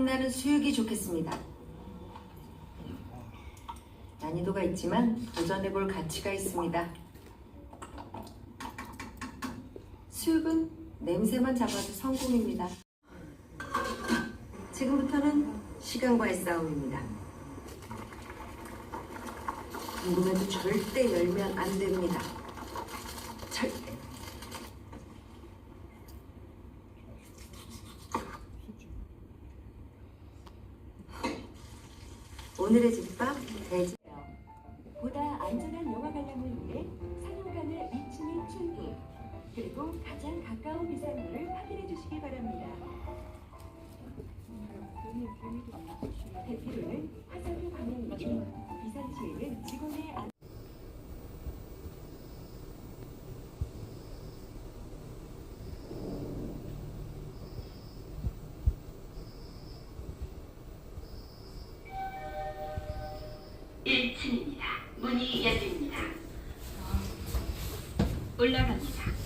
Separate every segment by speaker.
Speaker 1: 폼나는 수육이 좋겠습니다. 난이도가 있지만 도전해볼 가치가 있습니다. 수육은 냄새만 잡아도 성공입니다. 지금부터는 시간과의 싸움입니다. 궁금해도 절대 열면 안 됩니다. 절대. 오늘의 집밥 돼지.
Speaker 2: 보다 안전한 영화 관람을 위해 상영관을 2층에 출구 그리고 가장 가까운 비상구를 확인해 주시기 바랍니다. 대피로는 화살표 방향이고 비상시에는 직원의 안
Speaker 3: 일층입니다 문이 열립니다. 올라갑니다.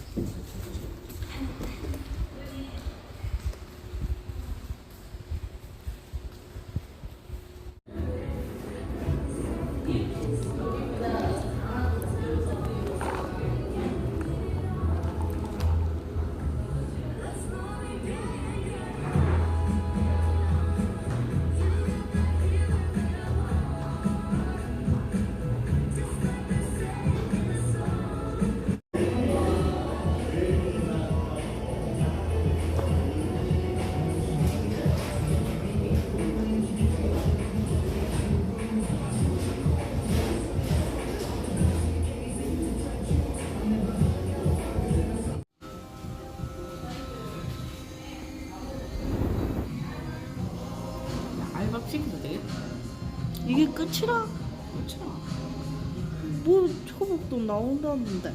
Speaker 4: 이게 끝이라?
Speaker 5: 그렇죠.
Speaker 4: 뭐 초복도 나온다는데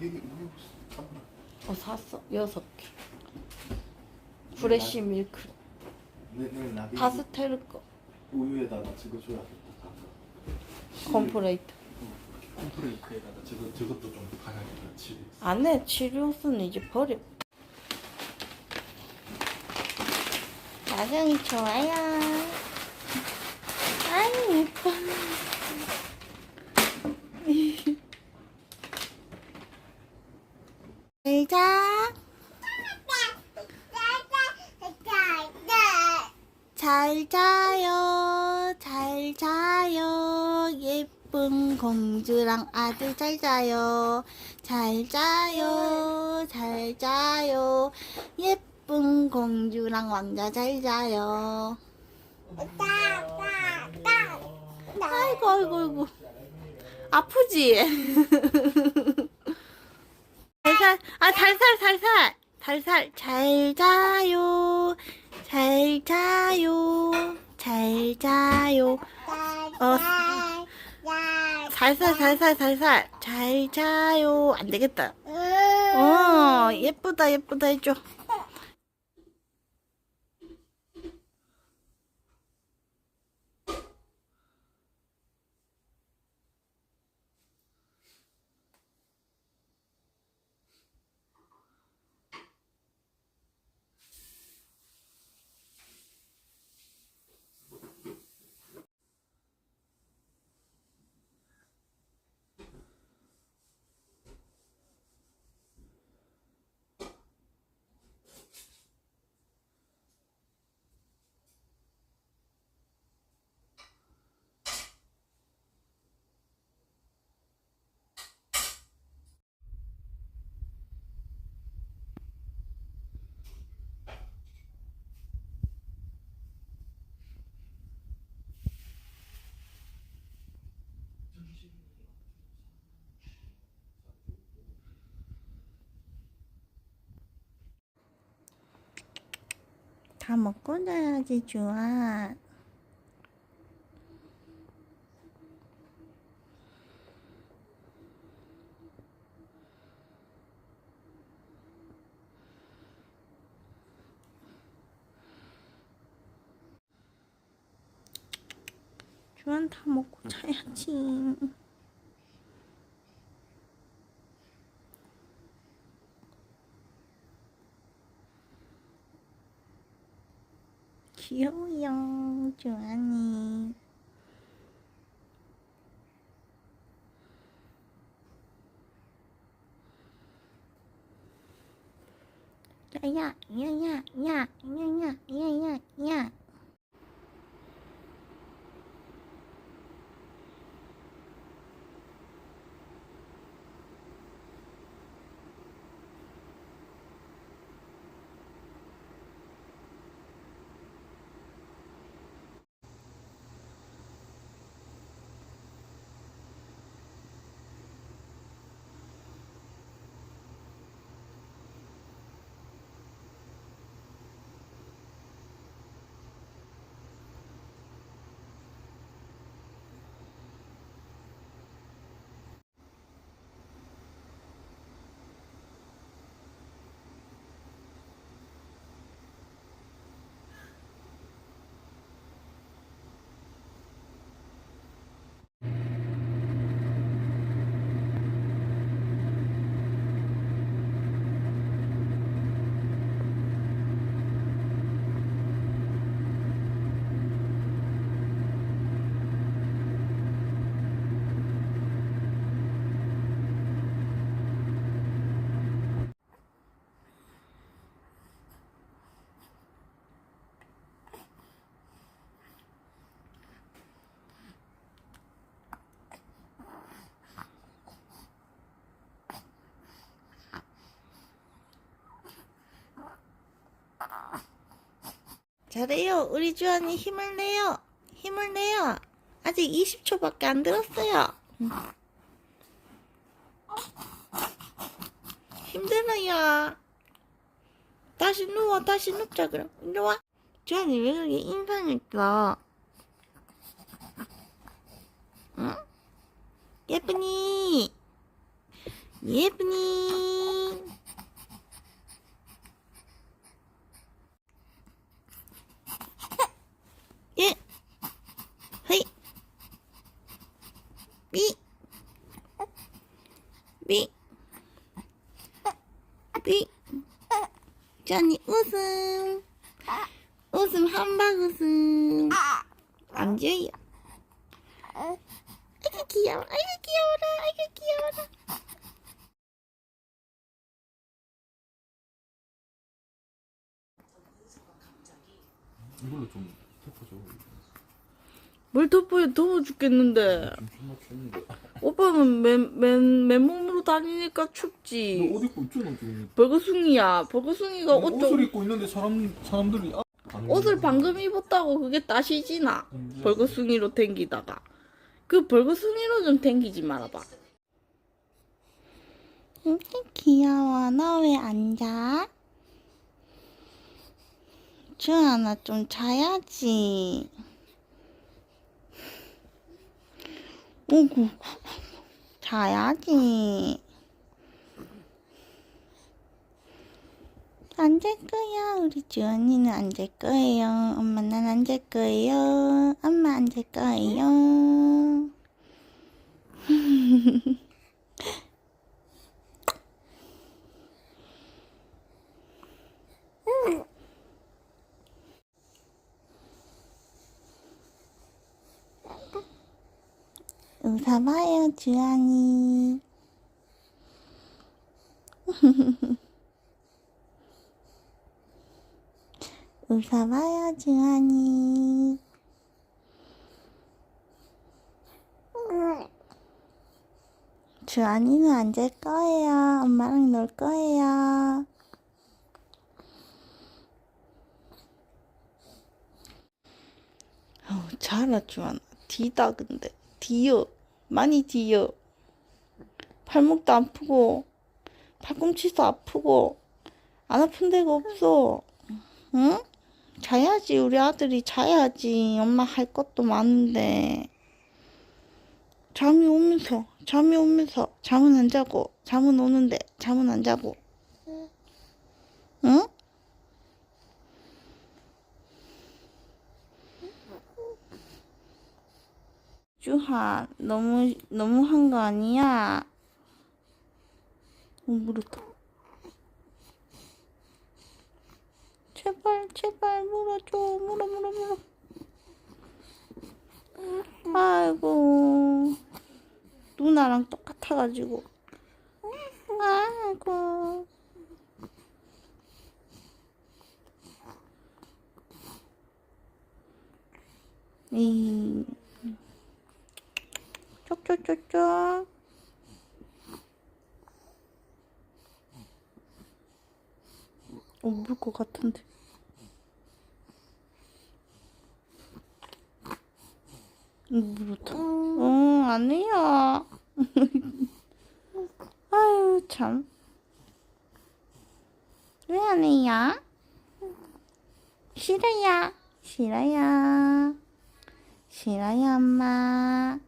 Speaker 6: 우유 샀나?
Speaker 4: 어 샀어 여섯 개 프레시 밀크
Speaker 6: 내 내일 나게
Speaker 4: 파스텔 거
Speaker 6: 우유에다가 찍어줘야겠다.
Speaker 4: 컴프레이트
Speaker 6: 컴프레이크에다가 저거 저것도 좀 가야겠다. 치.
Speaker 4: 안에 치료수는 이제 버려 야경이 좋아요 아이 예뻐 잘자 잘 자요 잘 자요. 예쁜 공주랑 아들 잘 자요. 잘 자요 잘 자요. 예쁜 공주랑 왕자 잘 자요. 아이고 아이고 아이고. 아프지? 살살 아 살살 살살. 살살. 잘 자요. 잘 자요. 잘 자요. 어. 살살 살살 살살. 잘 자요. 안 되겠다. 어 예쁘다 예쁘다 해줘 다 먹고 자야지 좋아. 주한 다 먹고 자야지. 귀여워요, 주한이. 야야, 야야, 야, 야야, 잘해요. 우리 주한이 힘을 내요. 힘을 내요. 아직 20초밖에 안 들었어요. 힘들어요. 다시 누워, 다시 눕자, 그럼. 이리 와. 주한이 왜 그렇게 인상을 써? 응? 예쁘니? 예쁘니? 예. 헤이. 미. 미. 미. 짠이 웃음. 웃음 한박 웃음. 앉아요. 아이고 귀여워. 아이고 귀여워라. 아이고 귀여워라.
Speaker 6: 이걸로 좀 덮어줘.
Speaker 4: 뭘 덮어요? 더워 죽겠는데. 오빠는 맨, 맨, 맨몸으로 다니니까 춥지.
Speaker 6: 너옷 입고 있잖아 지금.
Speaker 4: 벌거숭이야. 벌거숭이가 옷
Speaker 6: 옷을
Speaker 4: 좀,
Speaker 6: 입고 있는데 사람 사람들이 아, 안
Speaker 4: 옷을 방금 입었다고 그게 따시지나. 벌거숭이로 댕기다가. 그 벌거숭이로 좀 댕기지 말아봐. 응, 귀여워. 너왜 앉아? 주하나 좀 자야지. 오구. 자야지. 안 잘 거야. 우리 주언니는 안 잘 거예요. 엄마는 안잘 거예요. 엄마 안 잘 거예요. 웃어봐요, 주안이. 웃어봐요, 주안이. 주안이는 안 잘 거예요. 엄마랑 놀 거예요. 어우, 자라, 주안아. 디다, 근데. 디어. 많이 디어. 발목도 아프고, 팔꿈치도 아프고, 안 아픈 데가 없어. 응? 자야지, 우리 아들이 자야지. 엄마 할 것도 많은데. 잠이 오면서, 잠이 오면서, 잠은 안 자고, 잠은 오는데, 잠은 안 자고. 응? 주한 너무 너무 한 거 아니야? 어, 물었다. 제발 제발 물어줘 물어 물어 물어. 아이고 누나랑 똑같아가지고. 아이고. 이 쪽쪽쪽쪽 어, 물것 같은데. 물었다. 어, 아니야. 아유, 참. 왜 아니야? 싫어요. 싫어요. 싫어요, 엄마.